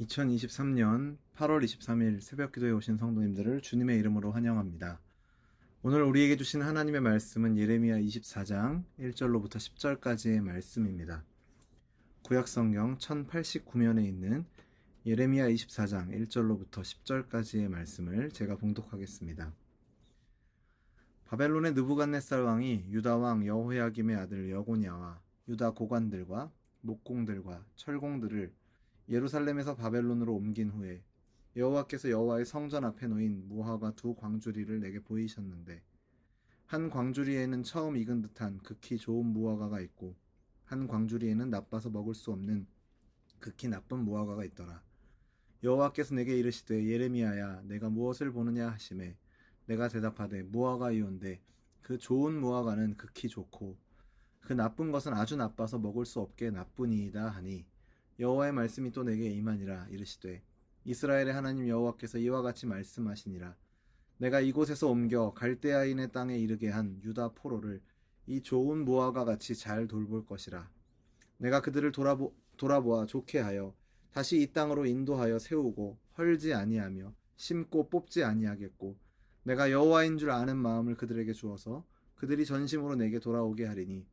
2023년 8월 23일 새벽 기도에 오신 성도님들을 주님의 이름으로 환영합니다. 오늘 우리에게 주신 하나님의 말씀은 예레미야 24장 1절로부터 10절까지의 말씀입니다. 구약 성경 1089면에 있는 예레미야 24장 1절로부터 10절까지의 말씀을 제가 봉독하겠습니다. 바벨론의 느부갓네살 왕이 유다 왕 여호야김의 아들 여고냐와 유다 고관들과 목공들과 철공들을 예루살렘에서 바벨론으로 옮긴 후에 여호와께서 여호와의 성전 앞에 놓인 무화과 두 광주리를 내게 보이셨는데 한 광주리에는 처음 익은 듯한 극히 좋은 무화과가 있고 한 광주리에는 나빠서 먹을 수 없는 극히 나쁜 무화과가 있더라. 여호와께서 내게 이르시되 예레미야야 내가 무엇을 보느냐 하심에 내가 대답하되 무화과이온데 그 좋은 무화과는 극히 좋고 그 나쁜 것은 아주 나빠서 먹을 수 없게 나쁘니이다 하니 여호와의 말씀이 또 내게 임하니라 이르시되 이스라엘의 하나님 여호와께서 이와 같이 말씀하시니라. 내가 이곳에서 옮겨 갈대아인의 땅에 이르게 한 유다 포로를 이 좋은 무화과 같이 잘 돌볼 것이라. 내가 그들을 돌아보, 돌아보아 좋게 하여 다시 이 땅으로 인도하여 세우고 헐지 아니하며 심고 뽑지 아니하겠고 내가 여호와인 줄 아는 마음을 그들에게 주어서 그들이 전심으로 내게 돌아오게 하리니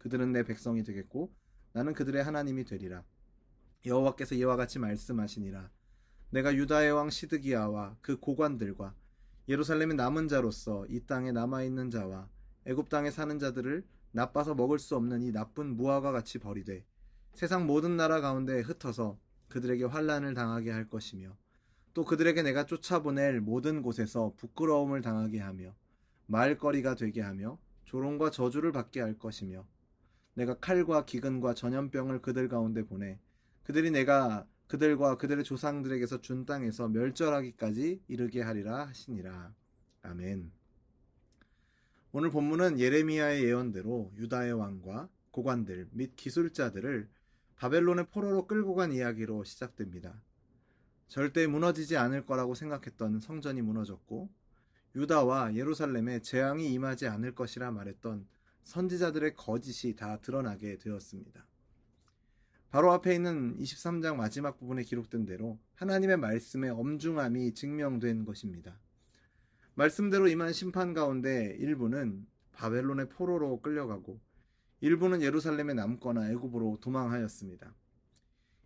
그들은 내 백성이 되겠고 나는 그들의 하나님이 되리라 여호와께서 이와 같이 말씀하시니라. 내가 유다의 왕 시드기야와 그 고관들과 예루살렘의 남은 자로서 이 땅에 남아 있는 자와 애굽 땅에 사는 자들을 나빠서 먹을 수 없는 이 나쁜 무화과 같이 버리되 세상 모든 나라 가운데 흩어서 그들에게 환란을 당하게 할 것이며 또 그들에게 내가 쫓아보낼 모든 곳에서 부끄러움을 당하게 하며 말거리가 되게 하며 조롱과 저주를 받게 할 것이며 내가 칼과 기근과 전염병을 그들 가운데 보내 그들이 내가 그들과 그들의 조상들에게서 준 땅에서 멸절하기까지 이르게 하리라 하시니라. 아멘. 오늘 본문은 예레미야의 예언대로 유다의 왕과 고관들 및 기술자들을 바벨론의 포로로 끌고 간 이야기로 시작됩니다. 절대 무너지지 않을 거라고 생각했던 성전이 무너졌고 유다와 예루살렘에 재앙이 임하지 않을 것이라 말했던 선지자들의 거짓이 다 드러나게 되었습니다. 바로 앞에 있는 23장 마지막 부분에 기록된 대로 하나님의 말씀의 엄중함이 증명된 것입니다. 말씀대로 임한 심판 가운데 일부는 바벨론의 포로로 끌려가고 일부는 예루살렘에 남거나 애굽으로 도망하였습니다.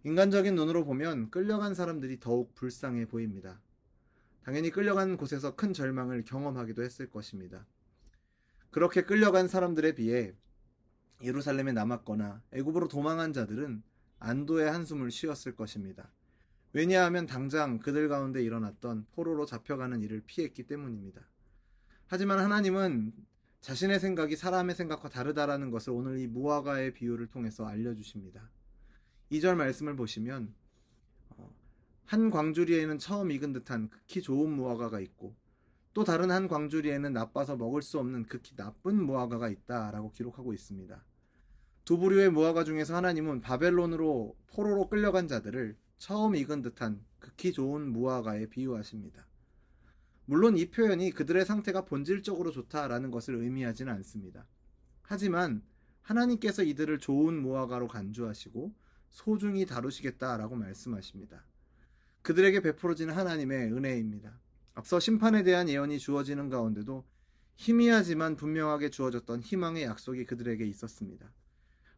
인간적인 눈으로 보면 끌려간 사람들이 더욱 불쌍해 보입니다. 당연히 끌려간 곳에서 큰 절망을 경험하기도 했을 것입니다. 그렇게 끌려간 사람들에 비해 예루살렘에 남았거나 애굽으로 도망한 자들은 안도의 한숨을 쉬었을 것입니다. 왜냐하면 당장 그들 가운데 일어났던 포로로 잡혀가는 일을 피했기 때문입니다. 하지만 하나님은 자신의 생각이 사람의 생각과 다르다라는 것을 오늘 이 무화과의 비유를 통해서 알려주십니다. 2절 말씀을 보시면 어, 한 광주리에는 처음 익은 듯한 극히 좋은 무화과가 있고 또 다른 한 광주리에는 나빠서 먹을 수 없는 극히 나쁜 무화과가 있다라고 기록하고 있습니다. 두 부류의 무화과 중에서 하나님은 바벨론으로 포로로 끌려간 자들을 처음 익은 듯한 극히 좋은 무화과에 비유하십니다. 물론 이 표현이 그들의 상태가 본질적으로 좋다라는 것을 의미하지는 않습니다. 하지만 하나님께서 이들을 좋은 무화과로 간주하시고 소중히 다루시겠다라고 말씀하십니다. 그들에게 베풀어지는 하나님의 은혜입니다. 앞서 심판에 대한 예언이 주어지는 가운데도 희미하지만 분명하게 주어졌던 희망의 약속이 그들에게 있었습니다.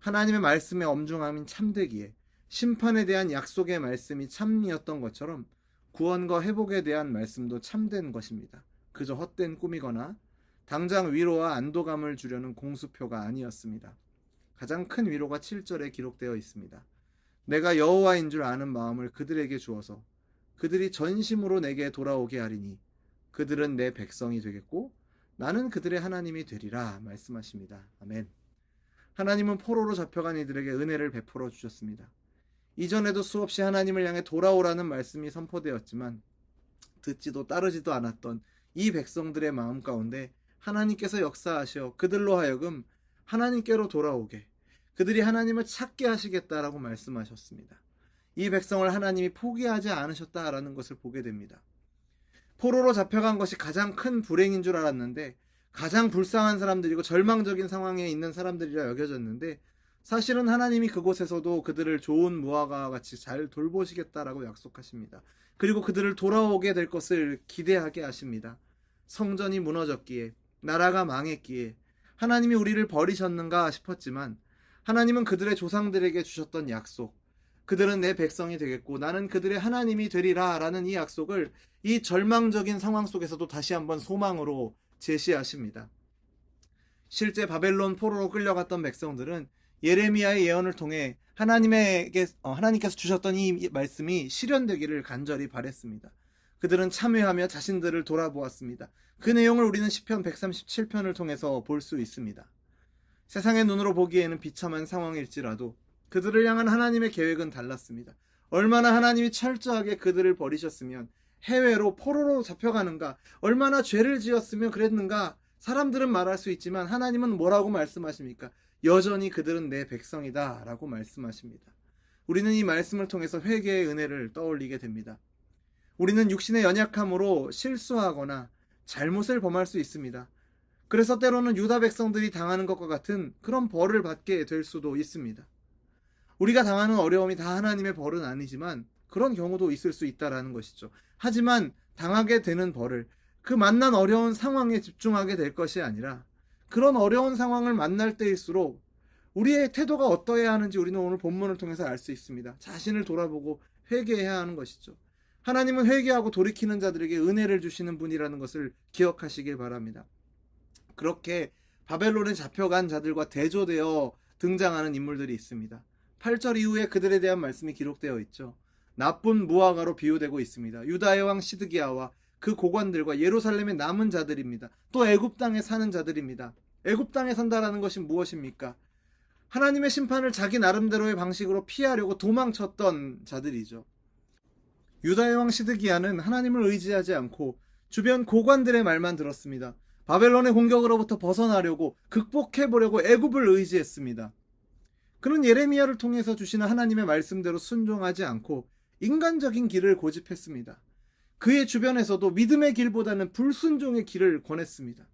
하나님의 말씀의 엄중함인 참되기에 심판에 대한 약속의 말씀이 참이었던 것처럼 구원과 회복에 대한 말씀도 참된 것입니다. 그저 헛된 꿈이거나 당장 위로와 안도감을 주려는 공수표가 아니었습니다. 가장 큰 위로가 7절에 기록되어 있습니다. 내가 여호와인 줄 아는 마음을 그들에게 주어서 그들이 전심으로 내게 돌아오게 하리니 그들은 내 백성이 되겠고 나는 그들의 하나님이 되리라 말씀하십니다. 아멘. 하나님은 포로로 잡혀간 이들에게 은혜를 베풀어 주셨습니다. 이전에도 수없이 하나님을 향해 돌아오라는 말씀이 선포되었지만 듣지도 따르지도 않았던 이 백성들의 마음 가운데 하나님께서 역사하셔 그들로 하여금 하나님께로 돌아오게 그들이 하나님을 찾게 하시겠다라고 말씀하셨습니다. 이 백성을 하나님이 포기하지 않으셨다라는 것을 보게 됩니다. 포로로 잡혀간 것이 가장 큰 불행인 줄 알았는데 가장 불쌍한 사람들이고 절망적인 상황에 있는 사람들이라 여겨졌는데 사실은 하나님이 그곳에서도 그들을 좋은 무화과와 같이 잘 돌보시겠다라고 약속하십니다. 그리고 그들을 돌아오게 될 것을 기대하게 하십니다. 성전이 무너졌기에, 나라가 망했기에, 하나님이 우리를 버리셨는가 싶었지만, 하나님은 그들의 조상들에게 주셨던 약속, 그들은 내 백성이 되겠고, 나는 그들의 하나님이 되리라 라는 이 약속을 이 절망적인 상황 속에서도 다시 한번 소망으로 제시하십니다. 실제 바벨론 포로로 끌려갔던 백성들은 예레미야의 예언을 통해 하나님에게 어, 하나님께서 주셨던 이 말씀이 실현되기를 간절히 바랬습니다. 그들은 참회하며 자신들을 돌아보았습니다. 그 내용을 우리는 시편 137편을 통해서 볼 수 있습니다. 세상의 눈으로 보기에는 비참한 상황일지라도 그들을 향한 하나님의 계획은 달랐습니다. 얼마나 하나님이 철저하게 그들을 버리셨으면 해외로 포로로 잡혀가는가, 얼마나 죄를 지었으면 그랬는가, 사람들은 말할 수 있지만 하나님은 뭐라고 말씀하십니까? 여전히 그들은 내 백성이다 라고 말씀하십니다. 우리는 이 말씀을 통해서 회개의 은혜를 떠올리게 됩니다. 우리는 육신의 연약함으로 실수하거나 잘못을 범할 수 있습니다. 그래서 때로는 유다 백성들이 당하는 것과 같은 그런 벌을 받게 될 수도 있습니다. 우리가 당하는 어려움이 다 하나님의 벌은 아니지만 그런 경우도 있을 수 있다라는 것이죠. 하지만 당하게 되는 벌을 그 만난 어려운 상황에 집중하게 될 것이 아니라 그런 어려운 상황을 만날 때일수록 우리의 태도가 어떠해야 하는지 우리는 오늘 본문을 통해서 알 수 있습니다. 자신을 돌아보고 회개해야 하는 것이죠. 하나님은 회개하고 돌이키는 자들에게 은혜를 주시는 분이라는 것을 기억하시길 바랍니다. 그렇게 바벨론에 잡혀간 자들과 대조되어 등장하는 인물들이 있습니다. 8절 이후에 그들에 대한 말씀이 기록되어 있죠. 나쁜 무화과로 비유되고 있습니다. 유다의 왕 시드기야와 그 고관들과 예루살렘의 남은 자들입니다. 또 애굽 땅에 사는 자들입니다. 애굽 땅에 산다라는 것이 무엇입니까? 하나님의 심판을 자기 나름대로의 방식으로 피하려고 도망쳤던 자들이죠. 유다의 왕 시드기야는 하나님을 의지하지 않고 주변 고관들의 말만 들었습니다. 바벨론의 공격으로부터 벗어나려고 극복해 보려고 애굽을 의지했습니다. 그는 예레미야를 통해서 주시는 하나님의 말씀대로 순종하지 않고 인간적인 길을 고집했습니다. 그의 주변에서도 믿음의 길보다는 불순종의 길을 권했습니다.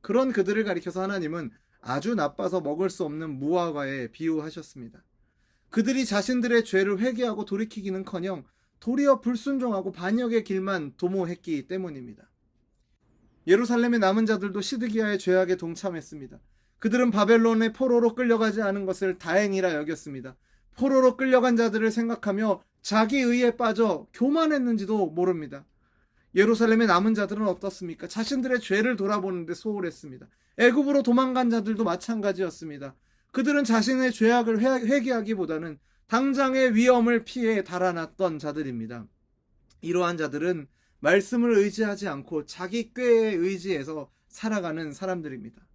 그런 그들을 가리켜서 하나님은 아주 나빠서 먹을 수 없는 무화과에 비유하셨습니다. 그들이 자신들의 죄를 회개하고 돌이키기는커녕 도리어 불순종하고 반역의 길만 도모했기 때문입니다. 예루살렘의 남은 자들도 시드기야의 죄악에 동참했습니다. 그들은 바벨론의 포로로 끌려가지 않은 것을 다행이라 여겼습니다. 포로로 끌려간 자들을 생각하며 자기 의에 빠져 교만했는지도 모릅니다. 예루살렘의 남은 자들은 어떻습니까? 자신들의 죄를 돌아보는데 소홀했습니다. 애굽으로 도망간 자들도 마찬가지였습니다. 그들은 자신의 죄악을 회개하기보다는 당장의 위험을 피해 달아났던 자들입니다. 이러한 자들은 말씀을 의지하지 않고 자기 꾀에 의지해서 살아가는 사람들입니다.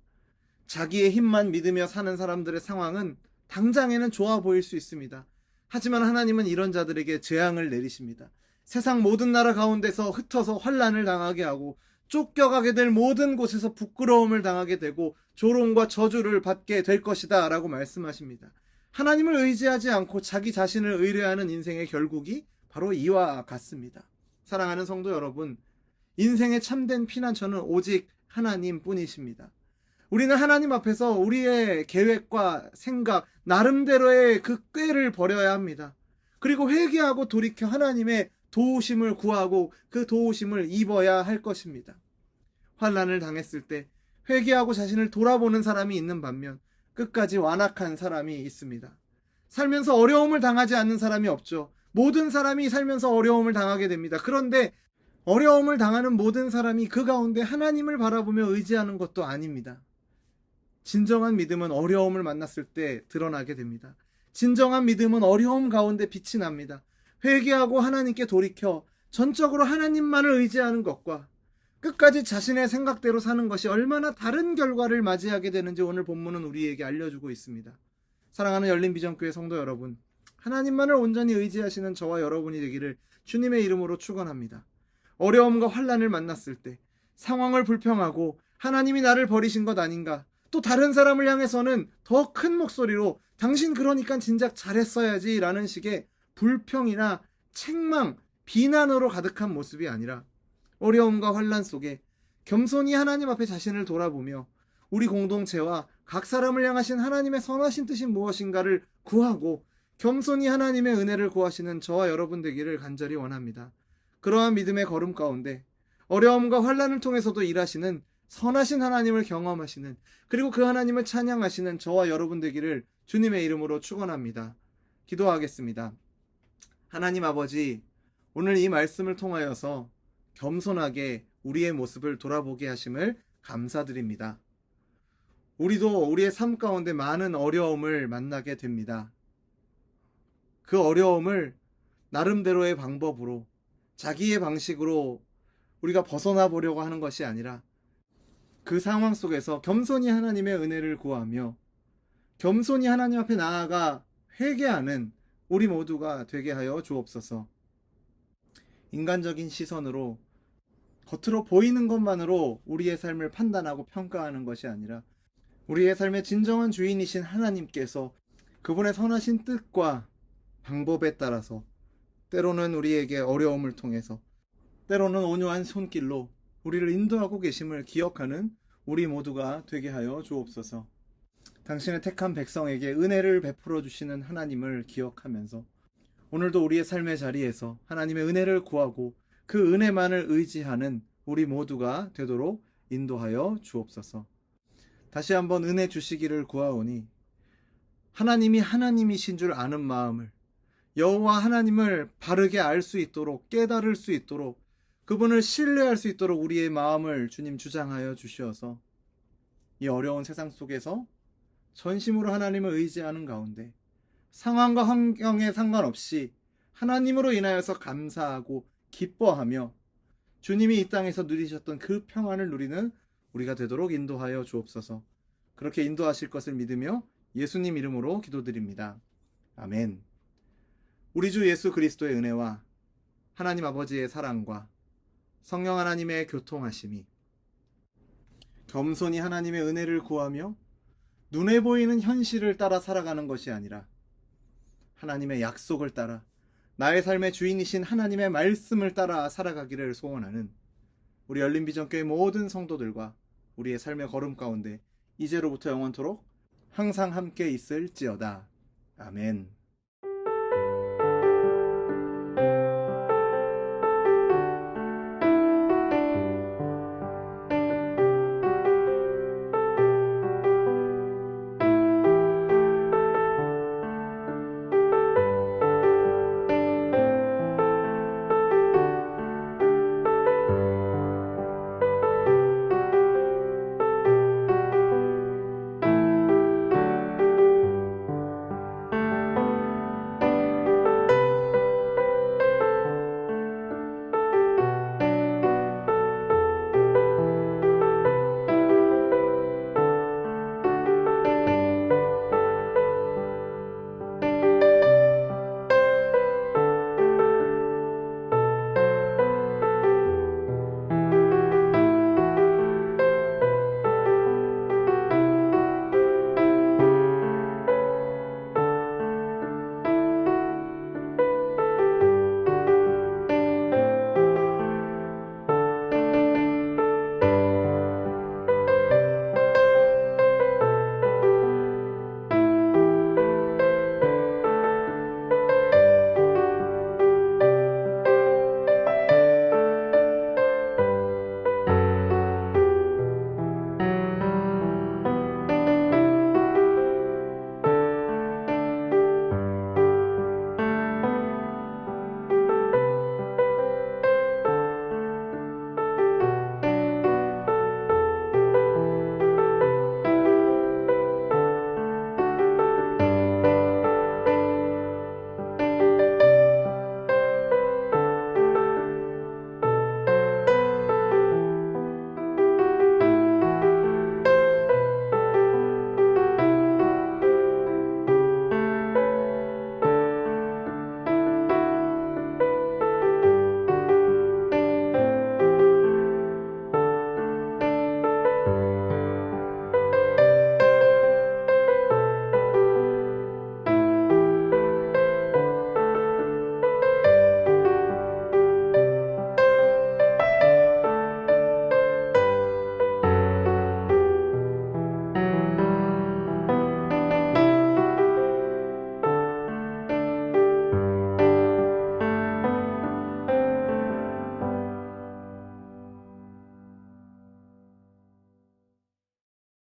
자기의 힘만 믿으며 사는 사람들의 상황은 당장에는 좋아 보일 수 있습니다. 하지만 하나님은 이런 자들에게 재앙을 내리십니다. 세상 모든 나라 가운데서 흩어서 환란을 당하게 하고 쫓겨가게 될 모든 곳에서 부끄러움을 당하게 되고 조롱과 저주를 받게 될 것이다 라고 말씀하십니다. 하나님을 의지하지 않고 자기 자신을 의뢰하는 인생의 결국이 바로 이와 같습니다. 사랑하는 성도 여러분, 인생의 참된 피난처는 오직 하나님 뿐이십니다. 우리는 하나님 앞에서 우리의 계획과 생각, 나름대로의 그 꾀를 버려야 합니다. 그리고 회개하고 돌이켜 하나님의 도우심을 구하고 그 도우심을 입어야 할 것입니다. 환란을 당했을 때 회개하고 자신을 돌아보는 사람이 있는 반면 끝까지 완악한 사람이 있습니다. 살면서 어려움을 당하지 않는 사람이 없죠. 모든 사람이 살면서 어려움을 당하게 됩니다. 그런데 어려움을 당하는 모든 사람이 그 가운데 하나님을 바라보며 의지하는 것도 아닙니다. 진정한 믿음은 어려움을 만났을 때 드러나게 됩니다. 진정한 믿음은 어려움 가운데 빛이 납니다. 회개하고 하나님께 돌이켜 전적으로 하나님만을 의지하는 것과 끝까지 자신의 생각대로 사는 것이 얼마나 다른 결과를 맞이하게 되는지 오늘 본문은 우리에게 알려주고 있습니다. 사랑하는 열린 비전교회 성도 여러분, 하나님만을 온전히 의지하시는 저와 여러분이 되기를 주님의 이름으로 축원합니다. 어려움과 환란을 만났을 때 상황을 불평하고 하나님이 나를 버리신 것 아닌가? 또 다른 사람을 향해서는 더 큰 목소리로 당신 그러니까 진작 잘했어야지 라는 식의 불평이나 책망, 비난으로 가득한 모습이 아니라 어려움과 환란 속에 겸손히 하나님 앞에 자신을 돌아보며 우리 공동체와 각 사람을 향하신 하나님의 선하신 뜻이 무엇인가를 구하고 겸손히 하나님의 은혜를 구하시는 저와 여러분 되기를 간절히 원합니다. 그러한 믿음의 걸음 가운데 어려움과 환란을 통해서도 일하시는 선하신 하나님을 경험하시는 그리고 그 하나님을 찬양하시는 저와 여러분 되기를 주님의 이름으로 축원합니다. 기도하겠습니다. 하나님 아버지, 오늘 이 말씀을 통하여서 겸손하게 우리의 모습을 돌아보게 하심을 감사드립니다. 우리도 우리의 삶 가운데 많은 어려움을 만나게 됩니다. 그 어려움을 나름대로의 방법으로 자기의 방식으로 우리가 벗어나 보려고 하는 것이 아니라 그 상황 속에서 겸손히 하나님의 은혜를 구하며 겸손히 하나님 앞에 나아가 회개하는 우리 모두가 되게 하여 주옵소서. 인간적인 시선으로 겉으로 보이는 것만으로 우리의 삶을 판단하고 평가하는 것이 아니라 우리의 삶의 진정한 주인이신 하나님께서 그분의 선하신 뜻과 방법에 따라서 때로는 우리에게 어려움을 통해서 때로는 온유한 손길로 우리를 인도하고 계심을 기억하는 우리 모두가 되게 하여 주옵소서. 당신의 택한 백성에게 은혜를 베풀어 주시는 하나님을 기억하면서 오늘도 우리의 삶의 자리에서 하나님의 은혜를 구하고 그 은혜만을 의지하는 우리 모두가 되도록 인도하여 주옵소서. 다시 한번 은혜 주시기를 구하오니 하나님이 하나님이신 줄 아는 마음을 여호와 하나님을 바르게 알 수 있도록 깨달을 수 있도록 그분을 신뢰할 수 있도록 우리의 마음을 주님 주장하여 주시어서 이 어려운 세상 속에서 전심으로 하나님을 의지하는 가운데 상황과 환경에 상관없이 하나님으로 인하여서 감사하고 기뻐하며 주님이 이 땅에서 누리셨던 그 평안을 누리는 우리가 되도록 인도하여 주옵소서. 그렇게 인도하실 것을 믿으며 예수님 이름으로 기도드립니다. 아멘. 우리 주 예수 그리스도의 은혜와 하나님 아버지의 사랑과 성령 하나님의 교통하심이 겸손히 하나님의 은혜를 구하며 눈에 보이는 현실을 따라 살아가는 것이 아니라 하나님의 약속을 따라 나의 삶의 주인이신 하나님의 말씀을 따라 살아가기를 소원하는 우리 열린 비전교회 모든 성도들과 우리의 삶의 걸음 가운데 이제로부터 영원토록 항상 함께 있을지어다. 아멘.